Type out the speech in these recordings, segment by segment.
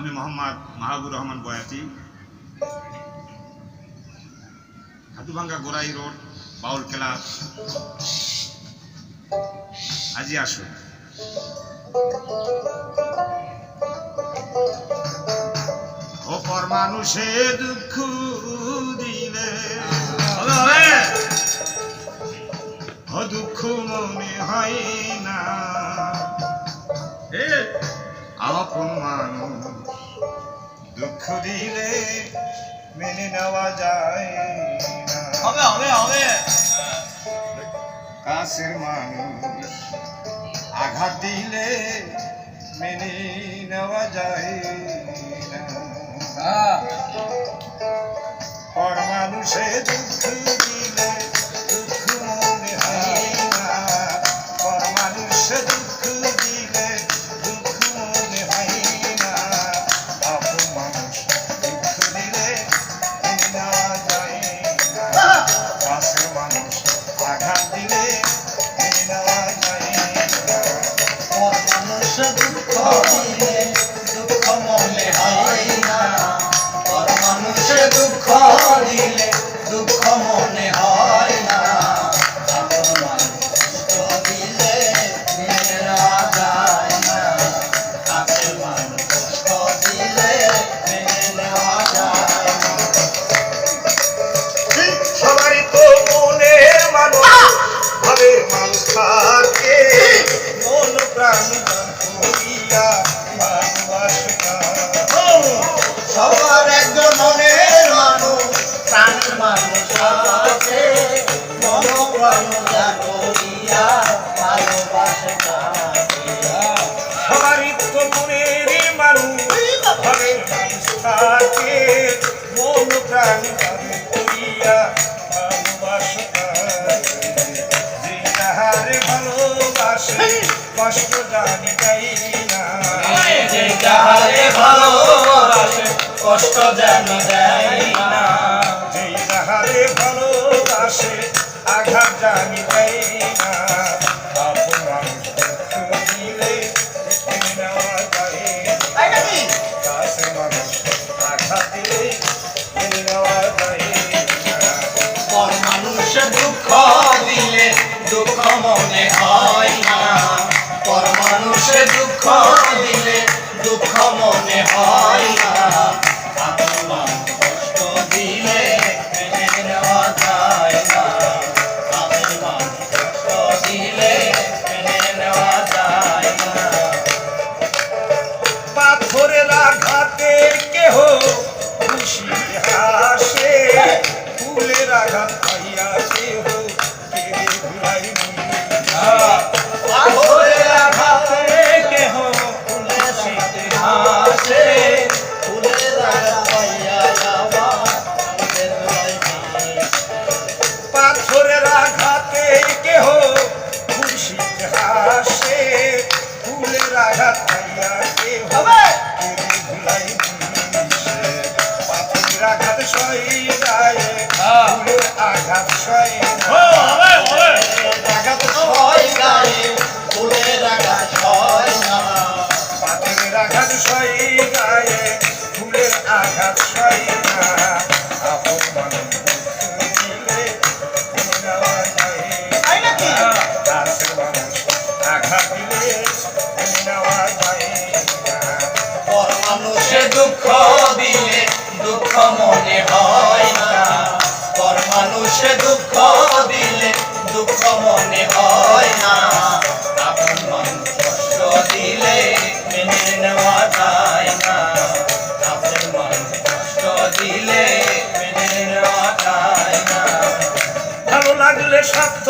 আমি মোহাম্মদ মাহাবুর রহমান বয়াতি। Hatubhanga Gorai road, Baul club. আজি আসুন। অপর মানুষে দুঃখ দিলে। ও দুঃখ মনে হয় না। আপন মানুষ দুঃখ দিলে মেনে নেওয়া যায় হবে হবে হবে। কাছের মানুষ আঘাত দিলে মেনে নেওয়া যায় না। হ্যাঁ। পর মানুষে দুঃখ দিলে মনের মানুষ। ভাবে মানুষ থাকে মন প্রাণ করিয়া ভালোবাসে ভালোবাসে কষ্ট জানি যাই না। যে যাহারে ভালোবাসে কষ্ট যেন দেয় না। যেই যাহারে ভালোবাসে আঘাত জানি মানুষ দুঃখ দিলে দুঃখ মনে হয় না। আঘাত সই হ্যাঁ। গায়ে, ফুলের আঘাত সই গায়ে মানুষে দুঃখ দিলে দুঃখ মনে হয় না। পর মানুষে দুঃখ দিলে দুঃখ মনে হয় না। আপন মানুষ কষ্ট দিলে মেনে নেওয়া যায় না। ভালো লাগলে স্বার্থ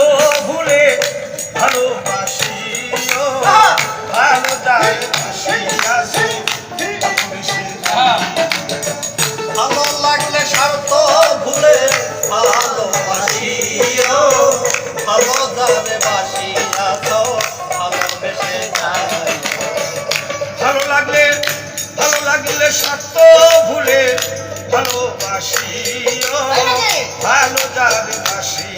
লাগলে সত্য ভুলে ভালোবাসি ভালো যাবে বাসি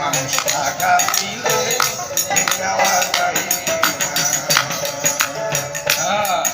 I got a.